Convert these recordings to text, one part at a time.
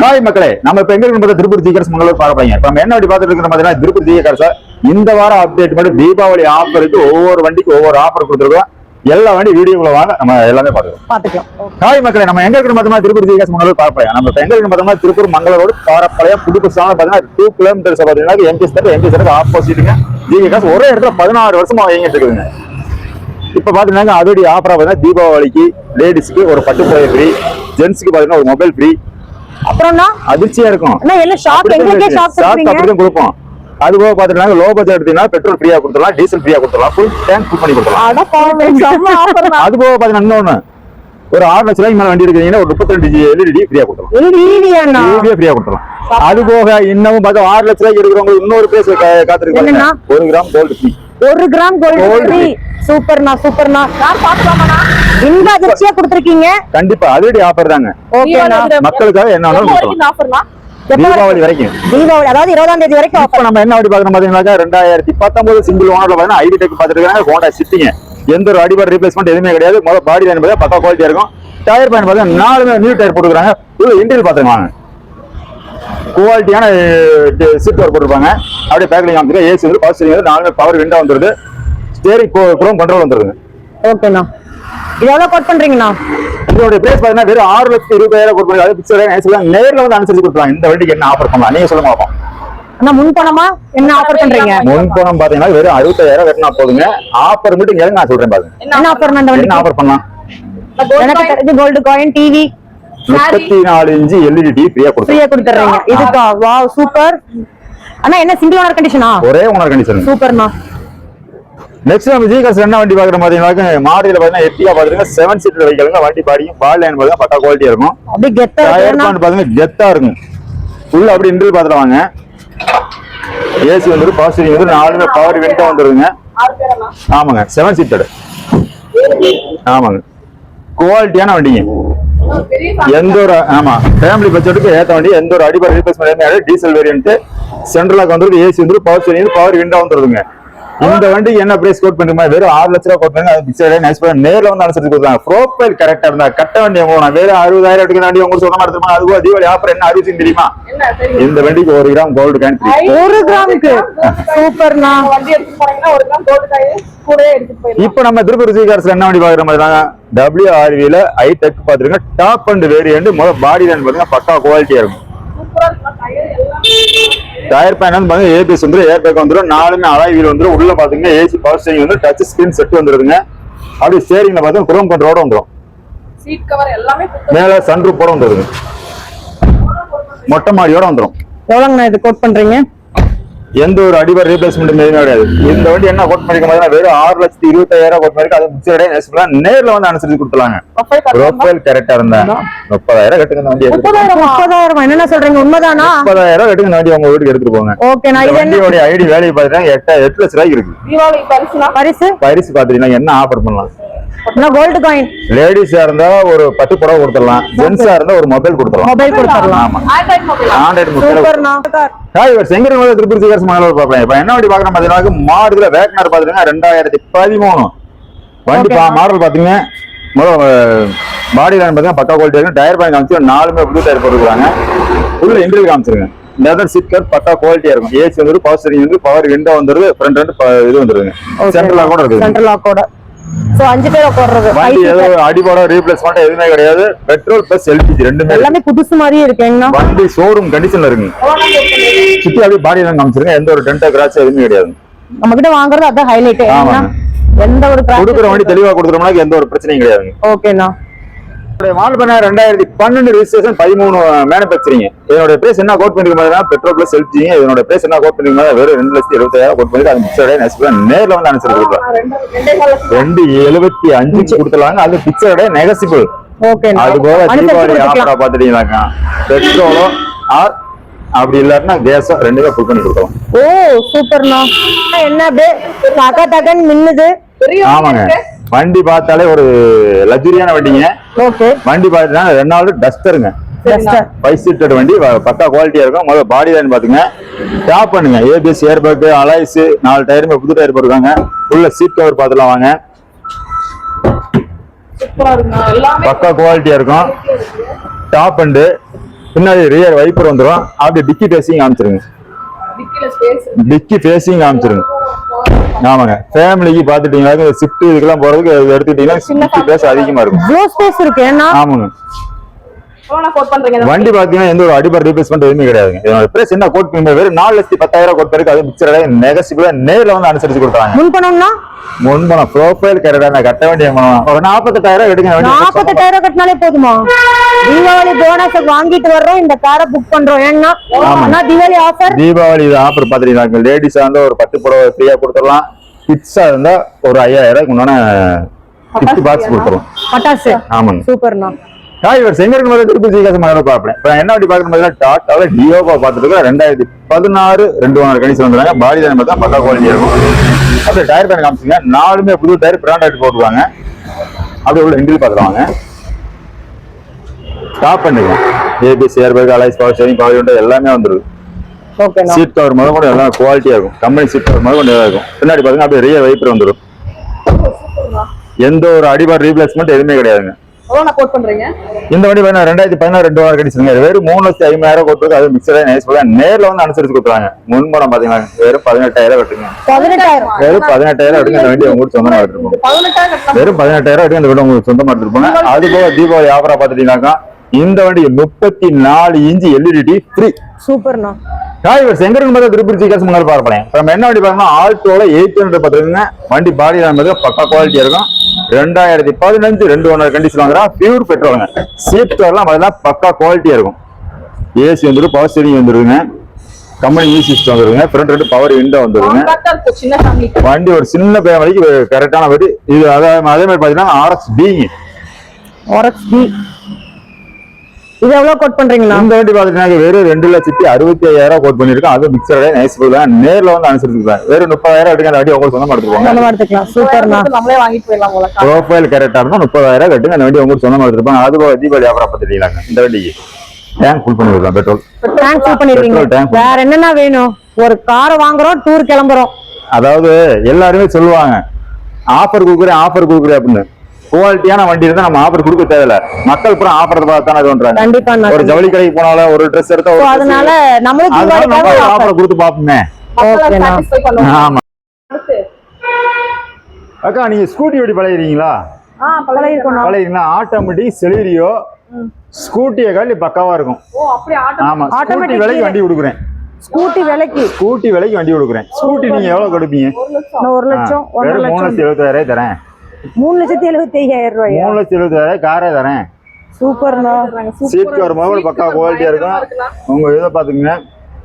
Hi மக்களே நம்ம இப்ப எங்க இருக்கு திருப்பதி ஜிகர்ஸ் மங்களூர் பார்ப்பீங்க இப்ப நம்ம என்ன வண்டி பார்த்துட்டு இருக்கிற பாத்தீங்கன்னா திருப்பதி ஜிகர்ஸ் இந்த வாரம் அப்டேட் மட்டும் தீபாவளி ஆஃபருக்கு ஒவ்வொரு வண்டிக்கு ஒவ்வொரு ஆஃபர் கொடுத்துருக்கோம். எல்லா வண்டி வீடியோக்குள்ள வாங்க நம்ம எல்லாமே பார்த்துக்கலாம். பாத்துக்கலாம் ஹாய் மக்களே நம்ம எங்க இருக்கிற பார்த்தோம்னா திருப்பதி ஜிகர்ஸ் மங்களூர் பார்ப்போம் நம்ம இப்ப எங்க இருக்கிற பார்த்தோம்னா திருப்பூர் மங்களூர் ரோடு பாரப்பழைய புது புதுசான பாத்தீங்கன்னா டூ கிலோமீட்டர்ஸ் பாத்தீங்கன்னா எம்பி ஸ்டர் எம்பி ஸ்டருக்கு ஆப்போசிட்டுங்க ஜிகர்ஸ் ஒரே இடத்துல பதினாறு வருஷமா இயங்கிட்டு இருக்குதுங்க. இப்ப பாத்தீங்கன்னா அதோடைய ஆஃபரா பாத்தீங்கன்னா தீபாவளிக்கு லேடிஸ்க்கு ஒரு பட்டு ஃப்ரீ ஜென்ஸ்க்கு பாத்தீங்கன்னா ஒரு மொபைல் ஃப்ரீ அப்புறம்னா? அதிர்ச்சியா இருக்கும். என்ன ஷாப் எங்களுக்கே ஷாப் ஷாப் கொடுப்போம். அது போக பாத்தீங்கன்னா லோ பட்ஜெட் எடுத்தீங்கன்னா பெட்ரோல் ஃப்ரீயா கொடுத்துடலாம் டீசல் ஃப்ரீயா கொடுத்துடலாம் ஃபுல் டேங்க் ஃபுல் பண்ணி கொடுத்துடலாம். அது போக பாத்தீங்கன்னா இன்னொன்னு. ஒரு ஆறு லட்ச ரூபாய்க்கு மேல வண்டி எடுக்கிறீங்கன்னா ஒரு முப்பத்தி ரெண்டு எல்இடி ஃப்ரீயா கொடுத்துடலாம். எல்இடியாண்ணா டிவியே ஃப்ரீயா கொடுத்துடலாம். அது போக இன்னமும் பார்த்தா ஆறு லட்ச ரூபாய்க்கு எடுக்கிறவங்களுக்கு இன்னொரு பேஸ் காத்திருக்காங்க? ஒரு கிராம் கோல்டு ஃப்ரீ ஒரு கிராம் கோல்டு சூப்பர்ண்ணா சூப்பர்ண்ணா யார் பாக்கலாமாண்ணா இந்த அதிர்ச்சியா கொடுத்துருக்கீங்க? கண்டிப்பா அதோடைய ஆஃபர் தாங்க. ஓகேண்ணா மக்களுக்காக என்ன தீபாவளி வரைக்கும். தீபாவளி அதாவது இருபதாம் தேதி வரைக்கும் இப்ப நம்ம என்ன வண்டி பாக்குறோம் பாத்தீங்கன்னா ரெண்டாயிரத்தி பத்தொன்பது சிங்கிள் ஓனர்ல பாத்தீங்கன்னா ஐடி டெக் பாத்துருக்காங்க ஹோண்டா சிட்டிங்க எந்த ஒரு அடிபாடு ரீப்ளேஸ்மெண்ட் எதுவுமே கிடையாது. முதல் பாடி லைன் பார்த்தா பக்கா குவாலிட்டியா இருக்கும். டயர் பேன் பாத்தீங்கன்னா நாலுமே நியூ டயர் போட்டுருக்காங்க இது இன்டீரியல் பாத்துருவாங்க குவாலிட்டியான சீட் கவர் போட்டிருப்பாங்க. அப்படியே பேக்கிங் காமிச்சிருக்க ஏசி வந்து பவர் ஸ்டீரிங் நாலுமே பவர் விண்டோ வந்துருது. ஸ்டேரிங் குரோம் கண்ட்ரோல் வந்துருங்க ஓகேண்ணா இது எவ்வளவு கோட் பண்றீங்கண்ணா? இதோட பிரைஸ் பாத்தீங்கன்னா வெறும் ஆறு லட்சத்தி இருபதாயிரம் கொடுப்பாங்க அது பிக்சர் நேர்ல வந்து அனுசரிச்சு கொடுத்துருவாங்க இந்த வண்டிக்கு என்ன ஆஃபர் பண்ணலாம்? நீங்க சொல்லுங்க பார்ப்போம் அண்ணா முன் பணமா என்ன ஆஃபர் பண்றீங்க? முன்பணம் பாத்தீங்கன்னா வெறும் அறுபத்தாயிரம் வெட்டினா போதுங்க. ஆஃபர் மட்டும் கேளுங்க நான் சொல்றேன் பாருங்க. என்ன ஆஃபர் இந்த என்ன வண்டிக்கு ஆஃபர் பண்ணலாம் எனக்கு தெரிஞ்சு கோல்டு காயின் டிவி முப்பத்தி நாலு இன்ச்சு எல்இடி டிவி ஃப்ரீயா ஃப்ரீயா கொடுத்துறீங்க இதுக்கா? வாவ் சூப்பர் அண்ணா என்ன சிங்கிள் ஓனர் கண்டிஷனா ஒரே ஓனர் கண்டிஷன் சூப்பர்ண்ணா நெக்ஸ்ட் நம்ம ஜி காசு என்ன வண்டி பாக்குற பாத்தீங்கன்னா மாடியில பாத்தீங்கன்னா எட்டியா பாத்துருங்க. செவன் சீட்டர் வெஹிக்கலுங்க வண்டி பாடியும் பால் லைன் பாத்தீங்கன்னா பக்கா குவாலிட்டியா இருக்கும். அப்படியே கெத்தா பாத்தீங்கன்னா கெத்தா இருக்கும். உள்ள அப்படி இன்டர்வியூ பாத்துட்டு வாங்க. ஏசி வந்துரு பாசிட்டிவ் வந்து நாலுமே பவர் விண்டோ வந்துருங்க ஆமாங்க. செவன் சீட்டர் ஆமாங்க. குவாலிட்டியான வண்டிங்க. எந்த ஒரு ஆமா ஃபேமிலி பட்ஜெட்டுக்கு ஏத்த வண்டி எந்த ஒரு அடிப்படை ரீப்ளேஸ்மெண்ட் டீசல் வேரியன்ட் சென்ட்ரலாக வந்துருக்கு ஏசி வந்து பவர் ஸ்டீரிங் பவர் விண்டோ வந்துருதுங்க. இந்த வண்டிக்கு என்ன பிரைஸ் கோட் பண்ணுமா வெறும் ஆறு லட்ச ரூபா கோட் பண்ணுங்க அது பிக்சர் நைஸ் பண்ணி நேர்ல வந்து அனுசரிச்சு கொடுத்தாங்க ப்ரோஃபைல் கரெக்டா இருந்தா கட்ட வண்டி போனா வேற அறுபதாயிரம் எடுக்கிற வண்டி உங்களுக்கு சொன்ன மாதிரி அது போக தீபாவளி ஆஃபர் என்ன அறிவிச்சு தெரியுமா? இந்த வண்டிக்கு ஒரு கிராம் கோல்டு கேன் ஒரு கிராமுக்கு? சூப்பர்ண்ணா. வண்டி எடுத்து போனீங்கன்னா ஒரு கிராம் கோல்டு காய் கூட எடுத்துட்டு போயிடலாம். இப்போ நம்ம திருப்பதி சீகார்ஸ்ல என்ன வண்டி பாக்குற மாதிரி தாங்க? டபிள்யூஆர்வில ஐ டெக் பாத்துருங்க டாப் அண்ட் வேரியன்ட் முதல் பாடி லைன் பாத்தீங்கன்னா பக்கா குவாலிட்டியா இருக்கும். சூப்பரா இருக்கும். டயர் எல்லாம் டயர் பேன் வந்து பாத்தீங்கன்னா ஏபிஎஸ் வந்துரும் ஏர் பேக் வந்துரும் நாலுமே அலாய் வீல் வந்துரும். உள்ள பாத்தீங்கன்னா ஏசி பவர் ஸ்டேரிங் வந்து டச் ஸ்கிரீன் செட் வந்துருதுங்க. அப்படி ஸ்டேரிங்ல பாத்தீங்கன்னா குரோம் கண்ட்ரோட வந்துரும். சீட் கவர் எல்லாமே புது மேல சன்ரூப் போட வந்துருதுங்க மொட்டை மாடியோட வந்துரும். எவ்வளோங்கண்ணா இது கோட் பண்றீங்க? எந்த ஒரு அடிபர் ரீப்ளேஸ்மெண்ட் எதுவுமே கிடையாது. இந்த வண்டி என்ன கோட் பண்ணிக்க மாதிரி வெறும் ஆறு லட்சத்தி இருபத்தாயிரம் கோட் பண்ணி அது முக்கிய நேர்ல வந்து அனுசரிச்சு கொடுத்துலாங்க ப்ரொஃபைல் கரெக்டா இருந்தா? முப்பதாயிரம் கட்டுங்க இந்த வண்டி முப்பதாயிரம்? முப்பதாயிரம்? என்னென்ன சொல்றீங்க? உண்மைதானா? முப்பதாயிரம் கட்டுங்க இந்த வண்டி உங்க வீட்டுக்கு எடுத்துட்டு போங்க. இது என்ன? வண்டியோட ஐடி வேலையை பாத்தீங்கன்னா எட்டு எட்டு லட்ச ரூபாய்க்கு இருக்கு. பரிசு? பரிசு பாத்தீங்கன்னா என்ன ஆஃபர் பண்ணலாம்? கோல்டு காயின் லேடிஸா இருந்தா ஒரு பத்து புடவை கொடுத்துடலாம். ஜென்ஸா இருந்தா ஒரு மொபைல் கொடுத்துடலாம். மொபைல் கொடுத்துடலாம். ஆமா. ஆண்ட்ராய்ட் மொபைல் ஆண்ட்ராய்டு மொபைல் சூப்பர்ண்ணா ஹாய் இவர் செங்கல் முதல் திருப்பதி சிகர்ஸ் இப்ப என்ன வண்டி பாக்குறோம் பாத்தீங்கன்னா மாடுல வேக்னர் பாத்தீங்கன்னா ரெண்டாயிரத்தி பதிமூணு. வண்டி பா- மாடல் பாத்தீங்க முதல் பாடி லைன் பாத்தீங்கன்னா பக்கா குவாலிட்டி இருக்கு. டயர் பேங்க் காமிச்சு நாலுமே புது டயர் போட்டுருக்காங்க உள்ள இன்டர்வியூ காமிச்சிருங்க லெதர் சீட் கவர் பக்கா குவாலிட்டியா இருக்கும். ஏசி வந்து பவர் ஸ்டீரிங் வந்து பவர் விண்டோ வந்துருது ஃப்ரண்ட் ரெண்டு இது வந்துருங்க சென்ட்ரலா கூட இருக்குது. சென்ட்ரல் லாக்கோட சோ அஞ்சு பேர் உட்கார்றது வண்டி ஏதோ seater. அடிபாடோ ரீப்ளேஸ்மெண்ட் எதுவுமே கிடையாது. பெட்ரோல் பிளஸ் எல்பிஜி ரெண்டுமே இருக்கு. எல்லாமே புதுசு மாதிரியே இருக்குங்கண்ணா வண்டி ஷோரூம் கண்டிஷன்ல இருக்குங்க. சுத்தி அப்படியே பாடி லைன் காமிச்சிருங்க. எந்த ஒரு டென்டா கிராச் எதுவுமே கிடையாது. நம்ம கிட்ட வாங்குறது அதான் ஹைலைட். எந்த ஒரு கொடுக்குற வண்டி தெளிவா கொடுக்குறோம்னா எந்த ஒரு பிரச்சனையும் கிடையாதுங்க. ஓகேண்ணா ரெண்டாயிரத்தி பன்னெண்டு ரிஜிஸ்ட்ரேஷன் பதிமூணு மேனுபேக்சரிங் இதனோட பிரைஸ் என்ன கோட் பண்ணிருக்க பெட்ரோல் பிளஸ் எல்பிஜி இதனோட பிரைஸ் என்ன கோட் பண்ணிருக்க வெறும் ரெண்டு லட்சத்தி எழுபத்தாயிரம் கோட் பண்ணிட்டு அது மிக்சடே நெக்ஸ்ட் நேர்ல வந்து அனுசரிச்சு கொடுக்கலாம் ரெண்டு எழுபத்தி அஞ்சு கொடுத்துலாங்க அது பிக்சடே நெகசிபிள் அது போக தீபாவளி. ஆஃபரா பாத்துட்டீங்கன்னாக்கா பெட்ரோலோ ஆர் அப்படி இல்லாட்டினா கேஸோ ரெண்டுமே ஃபுல் பண்ணி கொடுக்கலாம். ஓ சூப்பர்ண்ணா என்ன அப்படியே மின்னுது. ஆமாங்க. வண்டி பார்த்தாலே ஒரு லக்ஸரியான வண்டிங்க. வண்டி பார்த்தீங்கன்னா ரெனால்டு டஸ்டருங்க டஸ்டர் ஃபைவ் சீட்டட் வண்டி பக்கா குவாலிட்டியா இருக்கும். முதல்ல பாடி லைன் பாத்துங்க டாப் பண்ணுங்க. ஏபிஎஸ் ஏர் பேக் அலாய்ஸ் நாலு டயருமே புது டயர் போட்டுருக்காங்க. உள்ள சீட் கவர் பார்த்துலாம் வாங்க. பக்கா குவாலிட்டியா இருக்கும். டாப் அண்டு பின்னாடி ரியர் வைப்பர் வந்துரும். அப்படியே டிக்கி ஃபேஸிங் காமிச்சிருங்க. டிக்கி ஃபேஸிங் காமிச்சிருங்க. ஆமாங்க. ஃபேமிலிக்கு பாத்துட்டீங்கன்னா ஷிஃப்ட் இதுக்கெல்லாம் போறதுக்கு எடுத்துக்கிட்டீங்கன்னா டிக்கி ஃபேஸ் அதிகமா இருக்கும். ஸ்பேஸ் இருக்கு. ஆமாங்க. வண்டி பாத்தீங்கன்னா எந்த ஒரு அடிபர் ரீப்ளேஸ்மெண்ட் எதுவுமே கிடையாதுங்க. இதோட பிரைஸ் என்ன கோட் பண்ணி வெறும் நாலு லட்சத்தி பத்தாயிரம் கோட் இருக்கு அது மிக்சரே நெகசிபிளா நேர்ல வந்து அனுசரிச்சு கொடுத்தாங்க முன் பணம்னா? முன்பணம் ப்ரோஃபைல் கரெக்டா நான் கட்ட வேண்டிய பணம் ஒரு நாற்பத்தெட்டாயிரம் வண்டி. நாற்பத்தெட்டாயிரம் கட்டினாலே போதுமா? தீபாவளி போனஸ் வாங்கிட்டு வர்றோம் இந்த காரை புக் பண்றோம். ஏன்னா தீபாவளி ஆஃபர் தீபாவளி ஆஃபர் பாத்துட்டீங்கன்னா லேடிஸா இருந்தா ஒரு பத்து புடவை ஃப்ரீயா கொடுத்துடலாம். கிட்ஸா இருந்தா ஒரு ஐயாயிரம் உண்டான கிஃப்ட் பாக்ஸ் கொடுத்துருவோம். பட்டாசு? ஆமாங்க. சூப்பர்ண்ணா. ஹாய் இவர் எங்க இருக்கும் போது திருப்பி சீக்கிரம் மகளை பார்ப்பேன். இப்போ என்ன வண்டி பார்க்கணும் பார்த்தீங்கன்னா டாட்டால டியோகோ பார்த்துட்டு ரெண்டாயிரத்தி பதினாறு ரெண்டு ஒன்றரை கணிச்சு வந்துருக்காங்க. பாடி தான் பார்த்தா பக்கா குவாலிட்டி இருக்கும். அப்படியே டயர் பேன் காமிச்சுங்க. நாலுமே புது டயர் பிராண்டட் போட்டுருவாங்க அப்படியே உள்ள இன்டில் பார்த்துருவாங்க டாப் பண்ணிக்கலாம் ABS airbag alloys power steering power window எல்லாமே வந்துருது. ஓகேண்ணா சீட் கவர் முதல் கூட எல்லாம் குவாலிட்டியா இருக்கும். கம்பெனி சீட் கவர் முதல் கொண்டு இருக்கும். பின்னாடி பாத்தீங்கன்னா அப்படியே ரியர் வைப்பர் வந்துடும் எந்த ஒரு அடிபார் ரீப்ளேஸ்மெண்ட் எதுவுமே கிடையாதுங்க. இந்த வண்டி வேணா ரெண்டாயிரத்தி பதினாறு ரெண்டு வாரம் கிடைச்சுங்க வெறும் மூணு லட்சத்தி ஐம்பதாயிரம் கொடுத்துருக்கு அது மிக்சரா நைஸ் போல. நேர்ல வந்து அனுசரிச்சு கொடுத்துறாங்க முன்பணம் பாத்தீங்கன்னா வெறும் பதினெட்டாயிரம் பதினெட்டாயிரம் வெறும் பதினெட்டாயிரம் எடுங்க இந்த வண்டி உங்களுக்கு சொந்தமா எடுத்துருப்போம் வெறும் பதினெட்டாயிரம் எடுங்க இந்த வண்டி உங்களுக்கு சொந்தமா எடுத்துருப்பாங்க அது போக தீபாவளி ஆஃபரா பாத்துட்டீங்கன்னாக்கா இந்த வண்டி முப்பத்தி நாலு இன்ச்சு எல்இடி ஃப்ரீ சூப்பர்ண்ணா. டிரைவர்ஸ் எங்க இருக்கு பார்த்தா திருப்பதி சீக்கிரம் முன்னாடி பார்ப்பேன் இப்போ நம்ம என்ன வண்டி பார்க்கணும் ஆல்டோல எயிட் ஹண்ட்ரட் பார்த்துருங்க வண்டி பாடி என்பது பக்கா குவாலிட்டியா இருக்கும். ரெண்டாயிரத்தி பதினஞ்சு ரெண்டு ஒன்றரை கண்டிஷன் வாங்குறா பியூர் பெட்ரோலுங்க சீட் கவர்லாம் பார்த்தீங்கன்னா பக்கா குவாலிட்டியா இருக்கும். ஏசி வந்துடும் பவர் ஸ்டீரிங் வந்துருங்க. கம்பெனி மியூசிக் சிஸ்டம் வந்துருங்க. ஃப்ரண்ட் ரெண்டு பவர் விண்டோ வந்துருங்க. வண்டி ஒரு சின்ன ஃபேமிலிக்கு கரெக்டான வண்டி. இது அதே அதே மாதிரி பார்த்தீங்கன்னா ஆர்எக்ஸ் பிங்க ஆர்எக்ஸ் பி இது எவ்வளவு கோட் பண்றீங்களா? இந்த வண்டி பாத்தீங்கன்னா வெறும் ரெண்டு லட்சத்தி அறுபத்தி ஐயாயிரம் கோட் பண்ணிருக்கோம் அது மிக்சரே நைஸ் தான் நேர்ல வந்து அனுசரிச்சுக்கலாம். வெறும் முப்பதாயிரம் எடுங்க அந்த வண்டி உங்களுக்கு சொந்தமா எடுத்துருவாங்க எடுத்துக்கலாம். சூப்பர்ண்ணா நம்மளே வாங்கிட்டு போயிடலாம் போல. ப்ரோஃபைல் கரெக்டா இருந்தா முப்பதாயிரம் கட்டுங்க அந்த வண்டி உங்களுக்கு சொந்தமா எடுத்துருப்பாங்க அது போக தீபாவளி ஆஃபரா பார்த்துட்டீங்களாங்க இந்த வண்டிக்கு டேங்க் ஃபுல் பண்ணி கொடுக்கலாம் பெட்ரோல் டேங்க் ஃபில் பண்ணிருக்கீங்க. வேற என்னென்ன வேணும்? ஒரு காரை வாங்குறோம் டூர் கிளம்புறோம். அதாவது எல்லாருமே சொல்லுவாங்க ஆஃபர் கொடுக்குறேன் ஆஃபர் கொடுக்குறேன் அப்படின்னு. குவாலிட்டியான வண்டி இருந்தா நம்ம ஆஃபர் கொடுக்க தேவையில்ல. மக்கள் அப்புறம் ஆஃபர் பார்த்து தானே இது பண்றாங்க. கண்டிப்பா ஒரு ஜவுளி கடைக்கு போனாலும் ஒரு ட்ரெஸ் எடுத்தா. அதனால நம்மளும் அதனால நம்ம தீபாவளிக்காக offer. ஆஃபர் கொடுத்து பண்ணுவோம். ஆமா. அக்கா நீங்க ஸ்கூட்டி ஓடி பழகிறீங்களா பழகிறீங்களா ஆட்டோமேட்டிக் செலீரியோ ஸ்கூட்டியை காட்டி பக்காவா இருக்கும். ஓ அப்படியே? ஆட்டோ ஆமா. Automatic விலைக்கு வண்டி கொடுக்குறேன். ஸ்கூட்டி விலைக்கு. ஸ்கூட்டி விலைக்கு வண்டி கொடுக்குறேன். ஸ்கூட்டி நீங்க எவ்வளவு கொடுப்பீங்க? ஒரு லட்சம். ஒரு லட்சம் எழுபத்தாயிரம் தரேன். மூணு லட்சத்தி எழுபத்தி ஐயாயிரம் ரூபாயா? மூணு லட்சத்தி எழுபத்தாயிரம் காரே தரேன் சூப்பர்ண்ணா. சீட் கவர் முதல்ல பக்கா குவாலிட்டியா இருக்கும். உங்க இதை பாத்துக்கங்க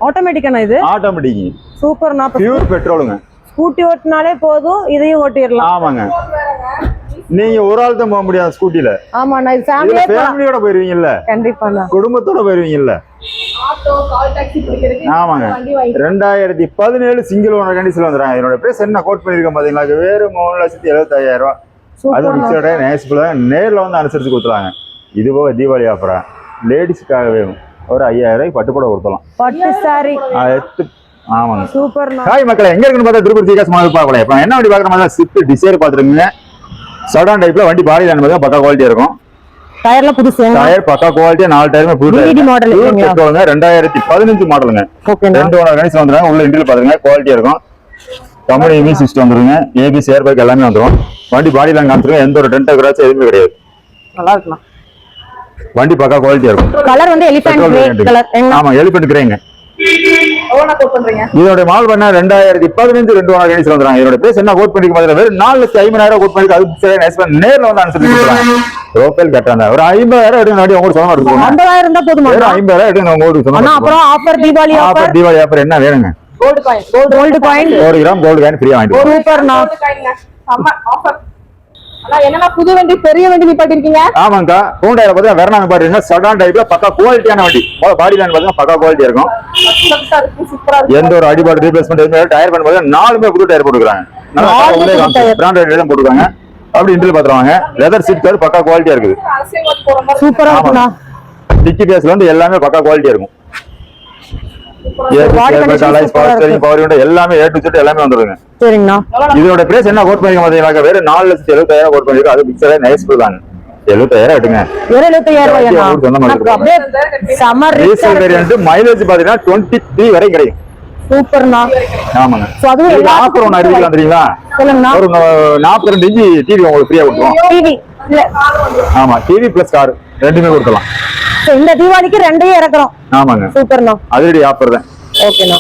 ஆட்டோமேட்டிக்காண்ணா இது? ஆட்டோமேட்டிக் சூப்பர்ண்ணா. பியூர் பெட்ரோலுங்க ஸ்கூட்டி ஓட்டினாலே போதும் இதையும் ஓட்டிடலாம். ஆமாங்க. நீங்க ஒரு ஆள் தான் போக முடியாது ஸ்கூட்டில ஆமாண்ணா இது இதுல ஃபேமிலியே ஃபேமிலியோட போயிருவீங்கல்ல? கண்டிப்பாண்ணா. குடும்பத்தோட போயிருவீங்கல்ல? ஆட்டோ கால் டாக்ஸி பிடிக்கிறதுக்கு ஆமாங்க. வண்டி வாங்கி ரெண்டாயிரத்தி பதினேழு சிங்கிள் ஓனர் கண்டிஷன் வந்துடுறாங்க. என்னோட பிரைஸ் என்ன கோட் பண்ணிருக்கேன் பாத்தீங்களா? வெறும் மூணு லட்சத்தி எழுபத்தாயிரம் ரூபாய். அது மிக்சடே நேசிபிளா நேர்ல வந்து அனுசரிச்சு கொடுத்துறாங்க இது போக தீபாவளி ஆஃபரா லேடிஸ்க்காகவே ஒரு ஐயாயிரம் ரூபாய்க்கு பட்டுப்பட கொடுத்தலாம் பட்டு சாரி அது எட்டு ஆமாங்க. சூப்பர்ண்ணா ஹாய் மக்களே. எங்க இருக்குன்னு பார்த்தா திருப்பதி சீக்காஸ் மாதிரி பார்க்கலாம் இப்போ என்ன வண்டி பார்க்குற மாதிரி ஸ்விஃப்ட் டிசைர் பார்த்துருங்க சடான் டைப்ல வண்டி பாடி தான் பக்கா குவாலிட்டியா இருக்கும். டயர்லாம் புதுசு டயர் பக்கா குவாலிட்டியா நாலு டயருமே புது? பெட்ரோலுங்க ரெண்டாயிரத்தி பதினஞ்சு மாடலுங்க ரெண்டு ஓனர் கணிச்சு வந்துருங்க உள்ள இன்டில் பாருங்க குவாலிட்டியா இருக்கும். கம்பெனி இமி சிஸ்டம் வந்துருங்க. ஏபிஎஸ் ஏர் பேக் எல்லாமே வந்துரும். வண்டி பாடி லைன் காமிச்சிருங்க. எந்த ஒரு டென்ட் கிராச்சும் எதுவுமே கிடையாது. நல்லா இருக்கலாம். வண்டி பக்கா குவாலிட்டியா இருக்கும். கலர் வந்து எலிஃபென்ட் கிரே. கலர் ஆமா எலிபென்ட் கிரேங்க இதோட மால் பண்ண ரெண்டாயிரத்தி பதினஞ்சு ரெண்டு ஓனர் கணிச்சு வந்துறாங்க இதோட பேஸ் என்ன கோட் பண்ணிக்க மாதிரி வெறும் நாலு லட்சம் ஐம்பதாயிரம் கோட் பண்ணி அது நேர்ல வந்து அனுசரிச்சு ப்ரோஃபைல் கட்டாங்க. ஒரு ஐம்பதாயிரம் எடுங்க. வண்டி உங்களுக்கு சொந்தமா எடுத்துக்கோங்க ஐம்பதாயிரம் இருந்தா போதுமா? ஐம்பதாயிரம் எடுங்க. உங்களுக்கு எடுத்துக்கோங்க. அப்புறம் offer Deepavali offer Deepavali offer என்ன வேணுங்க? கோல்டு காயின் கோல்டு காயின் ஒரு கிராம் கோல்டு கேன் ஃப்ரீயா வாங்கிட்டு கோல்டு காயின்ங்க செம்ம ஆஃபர் அண்ணா என்னன்னா புது வண்டி பெரிய வண்டி நிப்பாட்டிருக்கீங்க? ஆமாங்கக்கா ஹூண்டாயில பார்த்தா வெரணாங்க பாருங்க சடான் டைப்ல பக்கா குவாலிட்டியான வண்டி. பாடி லைன் பார்த்தீங்கன்னா பக்கா குவாலிட்டியா இருக்கும். சூப்பரா எந்த ஒரு அடிபாடு ரீப்ளேஸ்மெண்ட் எதுவுமே டயர் பண்ண பார்த்தா நாலுமே புது டயர் போட்டுக்கிறாங்க. பிராண்டட் தான் போட்டுருக்காங்க. அப்படி இன்டர்வியூ பாத்துருவாங்க லெதர் சீட் கவர் பக்கா குவாலிட்டியா இருக்குது. சூப்பரா இருக்குண்ணா. டிக்கி பேஸ்ல வந்து எல்லாமே பக்கா குவாலிட்டியா இருக்கும் Body condition super ஆ இருக்கு. பவர் விண்டோ எல்லாமே ஏ டு செட் எல்லாமே வந்துருங்க. சரிங்கண்ணா. இதோட பிரைஸ் என்ன கோட் பண்ணிக்க பாத்தீங்கன்னா வெறும் நாலு லட்சத்தி எழுபத்தாயிரம் கோட் பண்ணிருக்கோம். அது பிக்சரே நைஸ் தாங்க. எழுபத்தாயிரம் எடுங்க. வேரியன்ட் மைலேஜ் பாத்தீங்கன்னா டுவெண்ட்டி த்ரீ வரை கிடைக்கும். சூப்பர்ண்ணா. ஆமாங்க. ஆஃபர் ஒன்று அறிவிக்கலாம் தெரியுங்களா சொல்லுங்கண்ணா. ஒரு நாற்பத்தி ரெண்டு இன்ச்சு டிவி உங்களுக்கு ஃப்ரீயா கொடுத்துருவோம். ஆமா டிவி பிளஸ் கார் ரெண்டுமே So, இந்த தீபாவளிக்கு ரெண்டையும் இறக்குறோம். ஆமாங்க. சூப்பர்ண்ணா. அதிரடி ஆஃபர் தான். ஓகேண்ணா.